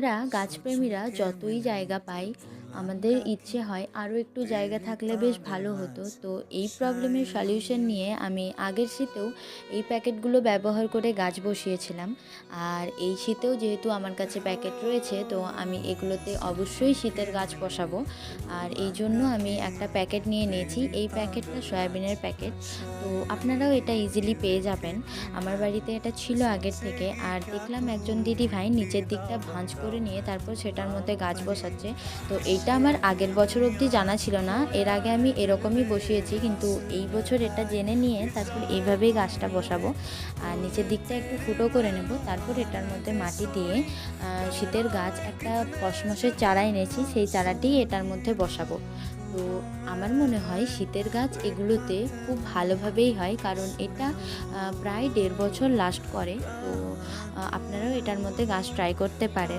আমরা গাছপ্রেমীরা যতই জায়গা পাই আমাদের ইচ্ছে হয় আরও একটু জায়গা থাকলে বেশ ভালো হতো। তো এই প্রবলেমের সলিউশন নিয়ে আমি আগের শীতেও এই প্যাকেটগুলো ব্যবহার করে গাছ বসিয়েছিলাম। আর এই শীতেও যেহেতু আমার কাছে প্যাকেট রয়েছে তো আমি এগুলোতে অবশ্যই শীতের গাছ বসাবো। আর এই জন্য আমি একটা প্যাকেট নিয়ে নিয়েছি। এই প্যাকেটটা সয়াবিনের প্যাকেট। তো আপনারাও এটা ইজিলি পেয়ে যাবেন। আমার বাড়িতে এটা ছিল আগের থেকে। আর দেখলাম একজন দিদি ভাই নিচের দিকটা ভাঁজ করে নিয়ে তারপর সেটার মধ্যে গাছ বসাচ্ছে। তো এইটা আমার আগের বছর অবধি জানা ছিল না। এর আগে আমি এরকমই বসিয়েছি, কিন্তু এই বছর এটা জেনে নিয়ে তারপর এইভাবেই গাছটা বসাবো। আর নিচের দিকটা একটু ফুটো করে নেব, তারপর এটার মধ্যে মাটি দিয়ে শীতের গাছ একটা কসমসের চারা এনেছি, সেই চারাটি এটার মধ্যে বসাবো। তো আমার মনে হয় শীতের গাছ এগুলোতে খুব ভালোভাবেই হয়, কারণ এটা প্রায় দেড় বছর লাস্ট করে। তো আপনারাও এটার মধ্যে গাছ ট্রাই করতে পারেন।